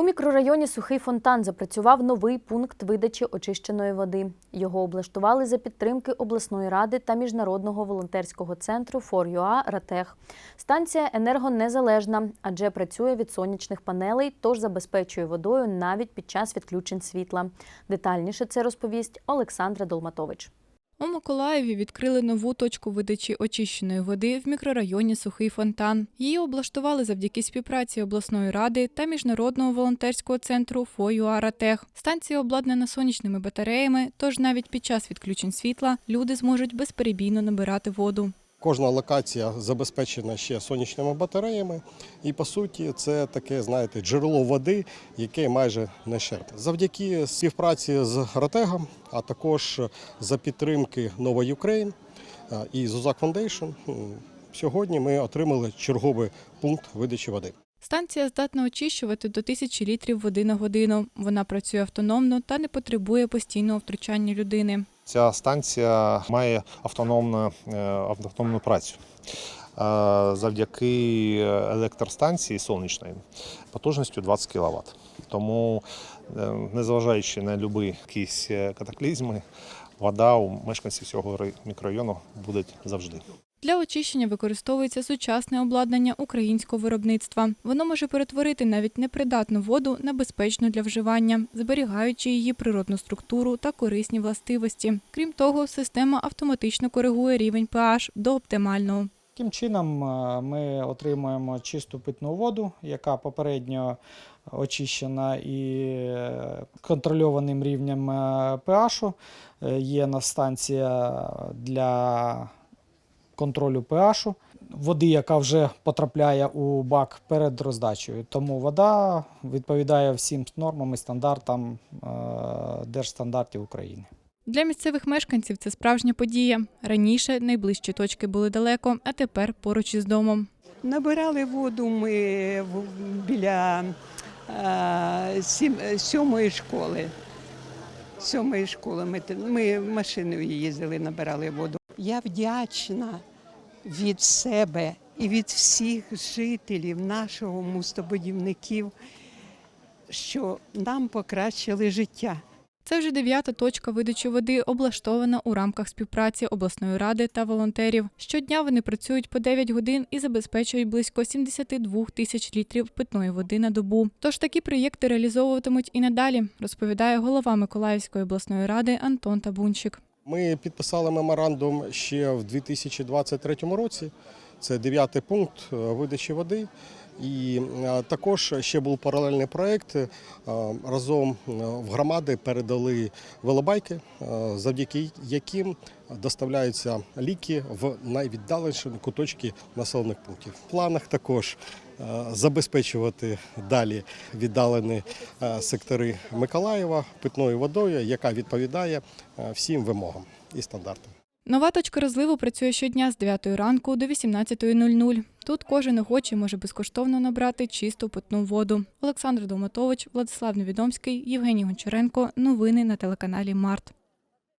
У мікрорайоні Сухий фонтан запрацював новий пункт видачі очищеної води. Його облаштували за підтримки обласної ради та міжнародного волонтерського центру «4UA» «Ратех». Станція енергонезалежна, адже працює від сонячних панелей, тож забезпечує водою навіть під час відключень світла. Детальніше це розповість Олександра Долматович. У Миколаєві відкрили нову точку видачі очищеної води в мікрорайоні Сухий фонтан. Її облаштували завдяки співпраці обласної ради та міжнародного волонтерського центру «4UA-Ратех». Станція обладнана сонячними батареями, тож навіть під час відключень світла люди зможуть безперебійно набирати воду. Кожна локація забезпечена ще сонячними батареями, і по суті це таке, знаєте, джерело води, яке майже не щерпне. Завдяки співпраці з Ратегом, а також за підтримки Нова Юкрейн і Зузак Фондейшн, сьогодні ми отримали черговий пункт видачі води. Станція здатна очищувати до тисячі літрів води на годину. Вона працює автономно та не потребує постійного втручання людини. Ця станція має автономну, е, автономну працю. Е, Завдяки електростанції сонячної потужністю 20 кВт. Тому, е, незважаючи на будь-які катаклізми, вода у мешканців цього мікрорайону буде завжди. Для очищення використовується сучасне обладнання українського виробництва. Воно може перетворити навіть непридатну воду на безпечну для вживання, зберігаючи її природну структуру та корисні властивості. Крім того, система автоматично коригує рівень pH до оптимального. Таким чином е, ми отримуємо чисту питну воду, яка попередньо очищена і е, контрольованим рівнем е, pH. Є на станція для контролю pH. Води, яка вже потрапляє у бак перед роздачею. Тому вода відповідає всім нормам і стандартам е, держстандартів України. Для місцевих мешканців це справжня подія. Раніше найближчі точки були далеко, а тепер поруч із домом. Набирали воду ми біля е, сьомої школи. Сьомої школи ми, ми машиною їздили, набирали воду. Я вдячна від себе і від всіх жителів нашого містобудівників, що нам покращили життя. Це вже дев'ята точка видачі води, облаштована у рамках співпраці обласної ради та волонтерів. Щодня вони працюють по 9 годин і забезпечують близько 72 тисяч літрів питної води на добу. Тож такі проєкти реалізовуватимуть і надалі, розповідає голова Миколаївської обласної ради Антон Табунчик. Ми підписали меморандум ще в 2023 році. Це дев'ятий пункт е, видачі води. І е, також ще був паралельний проєкт. е, Разом е, в громади передали велобайки, завдяки яким доставляються ліки в найвіддаленіші куточки населених пунктів. В планах також забезпечувати далі віддалені сектори Миколаєва питною водою, яка відповідає всім вимогам і стандартам. Нова точка розливу працює щодня з 9 ранку до 18.00. Тут кожен охочий може безкоштовно набрати чисту питну воду. Олександр Доматович, Владислав Невідомський, Євгеній Гончаренко. Новини на телеканалі Март.